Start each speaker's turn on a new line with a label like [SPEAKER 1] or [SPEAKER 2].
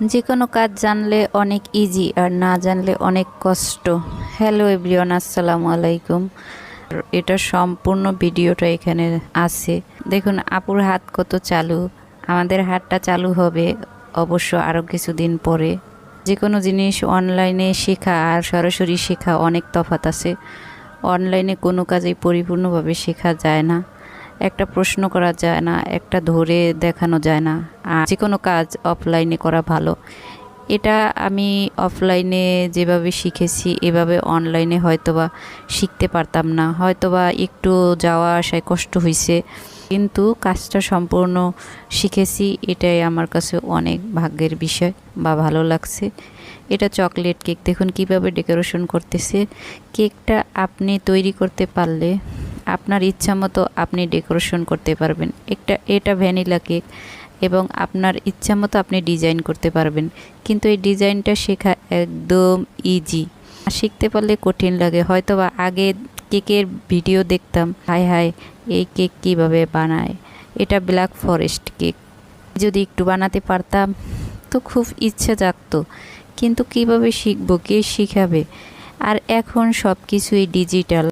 [SPEAKER 1] যে কোনো কাজ জানলে অনেক ইজি আর না জানলে অনেক কষ্ট। হ্যালো এভরিওয়ান আসসালামু আলাইকুম। এটা সম্পূর্ণ ভিডিওটা এখানে আছে। দেখুন, আপুর হাত কত চালু। আমাদের হাতটা চালু হবে অবশ্য আরও কিছুদিন পরে। যে কোনো জিনিস অনলাইনে শেখা আর সরাসরি শেখা অনেক তফাত আছে। অনলাইনে কোনো কাজেই পরিপূর্ণভাবে শেখা যায় না। একটা প্রশ্ন করা যায় না, একটা ধরে দেখানো যায় না। আর যে কোনো কাজ অফলাইনে করা ভালো। এটা আমি অফলাইনে যেভাবে শিখেছি, এভাবে অনলাইনে হয়তোবা শিখতে পারতাম না। হয়তোবা একটু যাওয়া আসায় কষ্ট হয়েছে কিন্তু কাজটা সম্পূর্ণ শিখেছি, এটাই আমার কাছে অনেক ভাগ্যের বিষয় বা ভালো লাগছে। এটা চকলেট কেক দেখুন কীভাবে ডেকোরেশন করতেছে। কেকটা আপনি তৈরি করতে পারলে আপনার ইচ্ছা মতো আপনি ডেকোরেশন করতে পারবেন। একটা, এটা ভ্যানিলা কেক এবং আপনার ইচ্ছা মতো আপনি ডিজাইন করতে পারবেন। কিন্তু এই ডিজাইনটা শেখা একদম ইজি শিখতে পারলে কঠিন লাগে। হয়তো বা আগে কেকের ভিডিও দেখতাম, হায় হায়, এই কেক কীভাবে বানায়? এটা ব্ল্যাক ফরেস্ট কেক। যদি একটু বানাতে পারতাম তো খুব ইচ্ছা জাগতো। কিন্তু কীভাবে শিখব, কে শিখাবে? আর এখন সব কিছুই ডিজিটাল